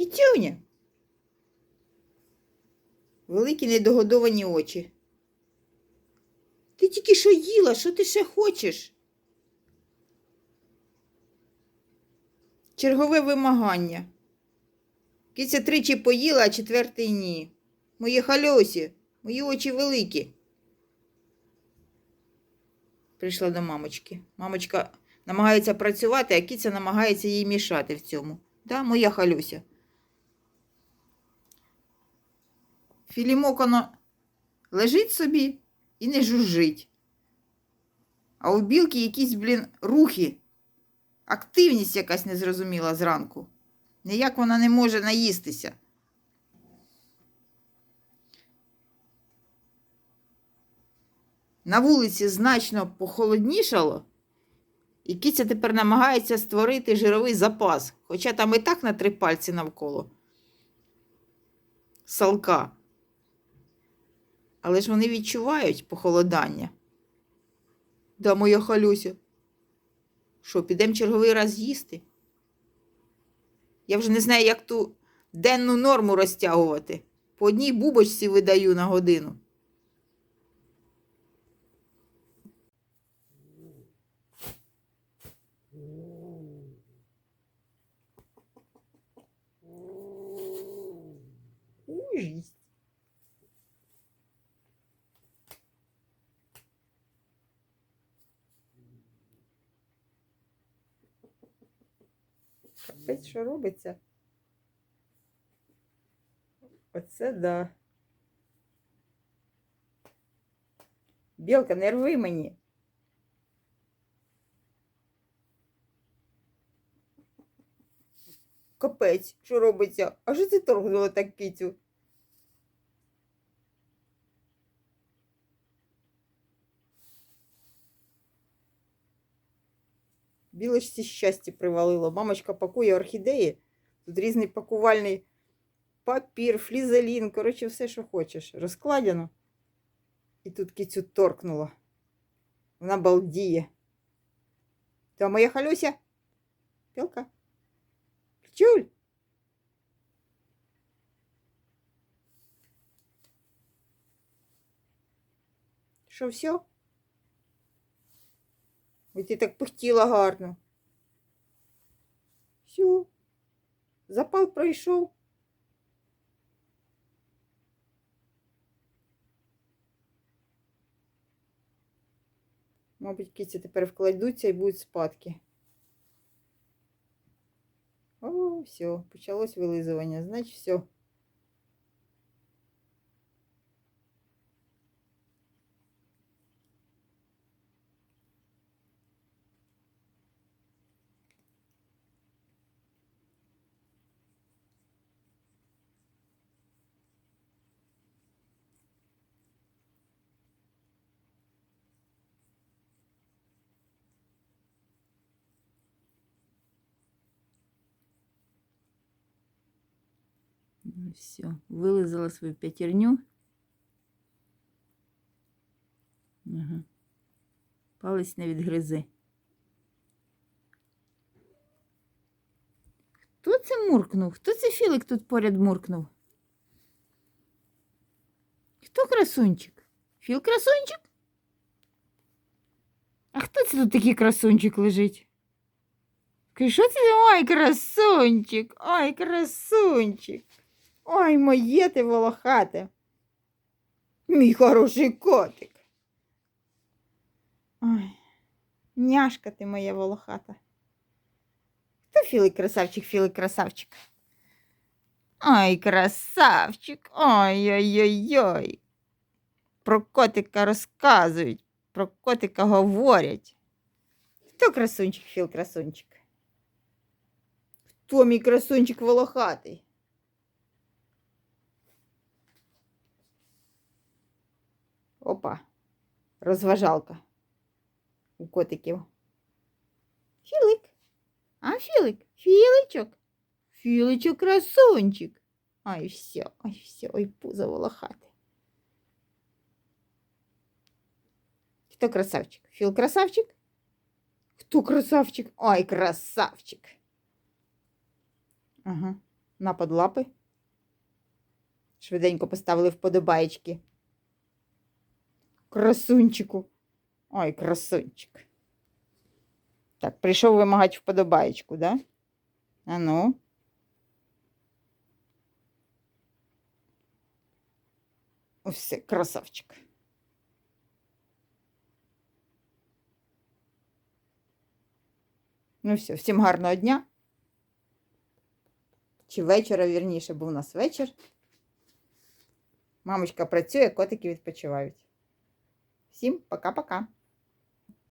Кітюня. Великі недогодовані очі. Ти тільки що їла, що ти ще хочеш? Чергове вимагання. Киця тричі поїла, а четвертий ні. Мої хальосі, мої очі великі. Прийшла до мамочки. Мамочка намагається працювати, а киця намагається їй мішати в цьому. Да, моя халюся. Філімок воно лежить собі і не жужжить. А у білки якісь, блін, рухи, активність якась незрозуміла зранку. Ніяк вона не може наїстися. На вулиці значно похолоднішало, і киця тепер намагається створити жировий запас, хоча там і так на три пальці навколо салка. Але ж вони відчувають похолодання. Да, моя халюся. Що, підемо черговий раз їсти? Я вже не знаю, як ту денну норму розтягувати. По одній бубочці видаю на годину. Капець, що робиться? Оце да. Білка, не рви мені. Капець, що робиться? А що це торгнуло так кицю? Білочці щастя привалило. Мамочка пакує орхідеї. Тут різний пакувальний папір, флізелін, коротше, все, що хочеш. Розкладено. І тут кицю торкнуло. Вона балдіє. Та моя халюся? Пілка? Чуль? Що, все? Ой, ти так пихтіла гарно. Все. Запал пройшов. Мабуть, киці тепер вкладуться і будуть спадки. О, все, почалось вилизування. Значить, все. Ну, все, вилизала свою п'ятерню. Ага. Палець не відгризи. Хто це муркнув? Хто це Філик тут поряд муркнув? Хто красунчик? Філ красунчик? А хто це тут такий красунчик лежить? Що це? Ой, красунчик! Ой, красунчик! Ой, моє ти волохате. Мій хороший котик. Ой, няшка ти моя волохата. Хто Філик красавчик, Філик красавчик? Ой, красавчик. Ой-ой-ой-ой. Про котика розказують, про котика говорять. Хто красунчик, Філ красунчик? Хто мій красунчик волохатий? Опа, розважалка у котиків. Філик. А, Філик? Філичок? Філичок красунчик. Ай, все, ай, все, ой, пузо волохате. Хто красавчик? Філ красавчик? Хто красавчик? Ай, красавчик. Ага. на подлапи. Швиденько поставили вподобаєчки. Красунчику. Ой, красунчик. Так, прийшов вимагати вподобаєчку, да? А ну. Все, красавчик. Ну все, всім гарного дня. Чи вечора, вірніше, бо у нас вечір. Мамочка працює, котики відпочивають. Всім пока-пока.